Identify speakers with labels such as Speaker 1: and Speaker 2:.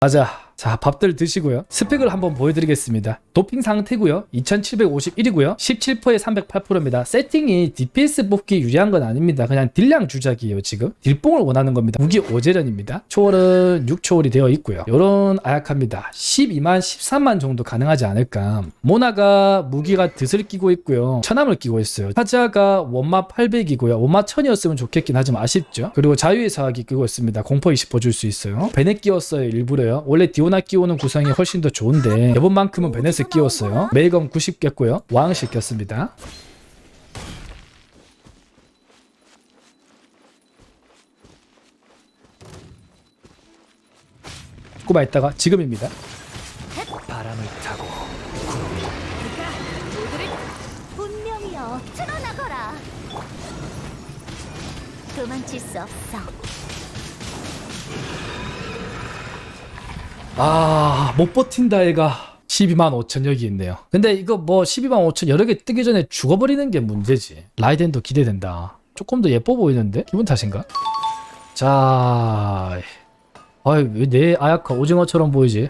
Speaker 1: 맞아. 자, 밥들 드시고요. 스펙을 한번 보여드리겠습니다. 도핑 상태고요. 2751이고요. 17%에 308%입니다. 세팅이 DPS 뽑기 유리한 건 아닙니다. 그냥 딜량 주작이에요, 지금. 딜뽕을 원하는 겁니다. 무기 5재련입니다. 초월은 6초월이 되어 있고요. 요런 아약합니다. 12만, 13만 정도 가능하지 않을까. 모나가 무기가 드슬 끼고 있고요. 천함을 끼고 있어요. 타자가 원마 800이고요. 원마 1000이었으면 좋겠긴 하지만 아쉽죠. 그리고 자유의 사각이 끼고 있습니다. 공포 20%줄 수 있어요. 베넷 끼웠어요, 일부러요. 원래 디오나 끼우는 구성이 훨씬 더 좋은데 이번만큼은 베넷을 끼웠어요. 메이검 90 꼈고요. 왕실 꼈습니다. 조금만 있다가 지금입니다. 바람을 타고
Speaker 2: 틀어나거라 도망칠 수 없어
Speaker 1: 아, 못 버틴다 애가 12만 5천 여기 있네요. 근데 이거 뭐 12만 5천 여러 개 뜨기 전에 죽어버리는 게 문제지. 라이덴도 기대된다. 조금 더 예뻐 보이는데? 기분 탓인가? 자, 아이, 왜 내 아야카 오징어처럼 보이지?